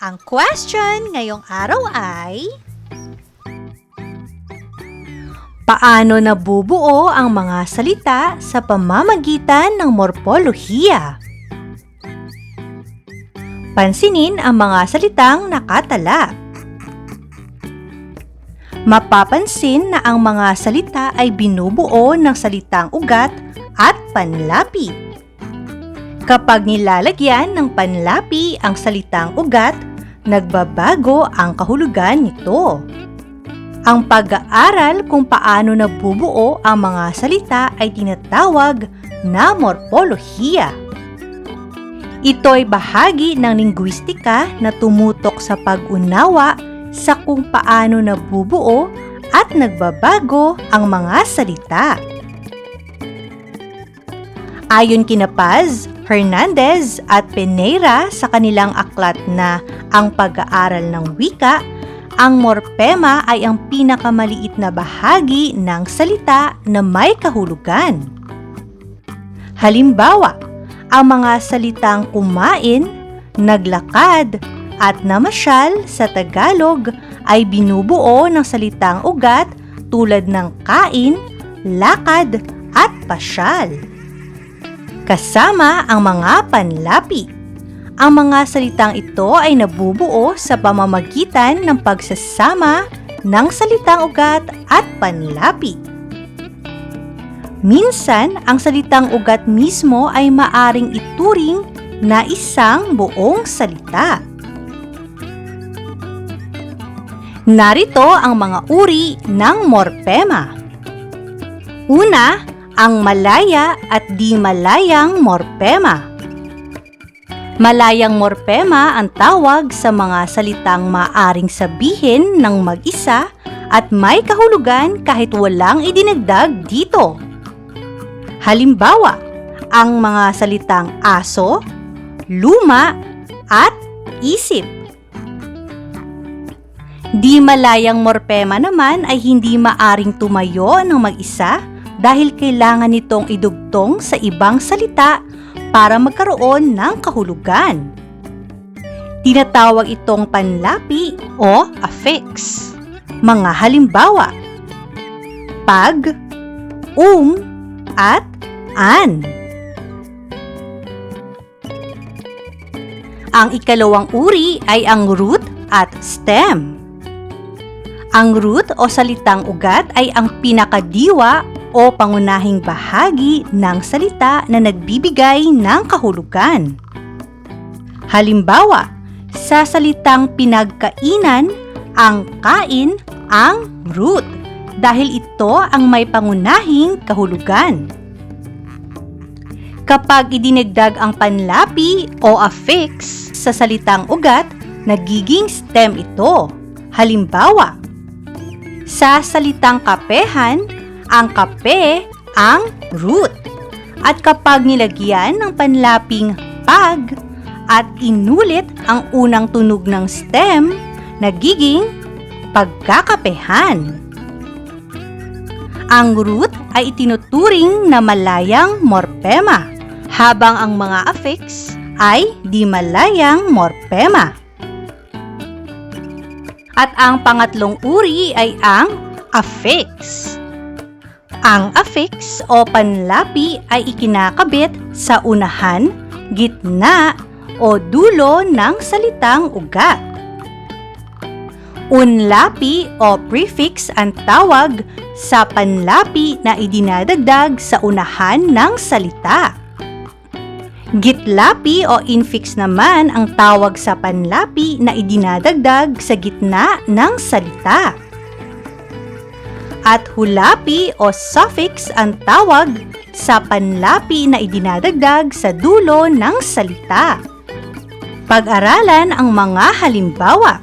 Ang question ngayong araw ay Paano nabubuo ang mga salita sa pamamagitan ng morpolohiya? Pansinin ang mga salitang nakatala. Mapapansin na ang mga salita ay binubuo ng salitang ugat at panlapi. Kapag nilalagyan ng panlapi ang salitang ugat, nagbabago ang kahulugan nito. Ang pag-aaral kung paano nabubuo ang mga salita ay tinatawag na morpolohiya. Ito'y bahagi ng linguistika na tumutok sa pag-unawa sa kung paano nabubuo at nagbabago ang mga salita. Ayon kina Paz, Hernandez at Peneira sa kanilang aklat na Ang Pag-aaral ng Wika, ang morpema ay ang pinakamaliit na bahagi ng salita na may kahulugan. Halimbawa, ang mga salitang kumain, naglakad, at namasyal sa Tagalog ay binubuo ng salitang ugat tulad ng kain, lakad, at pasyal. Kasama ang mga panlapi. Ang mga salitang ito ay nabubuo sa pamamagitan ng pagsasama ng salitang ugat at panlapi. Minsan, ang salitang ugat mismo ay maaring ituring na isang buong salita. Narito ang mga uri ng morpema. Una, ang malaya at di malayang morpema. Malayang morpema ang tawag sa mga salitang maaring sabihin ng mag-isa at may kahulugan kahit walang idinagdag dito. Halimbawa, ang mga salitang aso, luma, at isip. Di malayang morpema naman ay hindi maaring tumayo ng mag-isa dahil kailangan nitong idugtong sa ibang salita para magkaroon ng kahulugan. Tinatawag itong panlapi o affix. Mga halimbawa, pag, um, at an. Ang ikalawang uri ay ang root at stem. Ang root o salitang ugat ay ang pinakadiwa o pangunahing bahagi ng salita na nagbibigay ng kahulugan. Halimbawa, sa salitang pinagkainan, ang kain ang root dahil ito ang may pangunahing kahulugan. Kapag idinagdag ang panlapi o affix sa salitang ugat, nagiging stem ito. Halimbawa, sa salitang kapehan, ang kape ang root. At kapag nilagyan ng panlaping pag at inulit ang unang tunog ng stem, nagiging pagkakapehan. Ang root ay itinuturing na malayang morpema, habang ang mga affix ay di malayang morpema. At ang pangatlong uri ay ang affix. Ang affix o panlapi ay ikinakabit sa unahan, gitna, o dulo ng salitang ugat. Unlapi o prefix ang tawag sa panlapi na idinadagdag sa unahan ng salita. Gitlapi o infix naman ang tawag sa panlapi na idinadagdag sa gitna ng salita. At hulapi o suffix ang tawag sa panlapi na idinadagdag sa dulo ng salita. Pag-aralan ang mga halimbawa.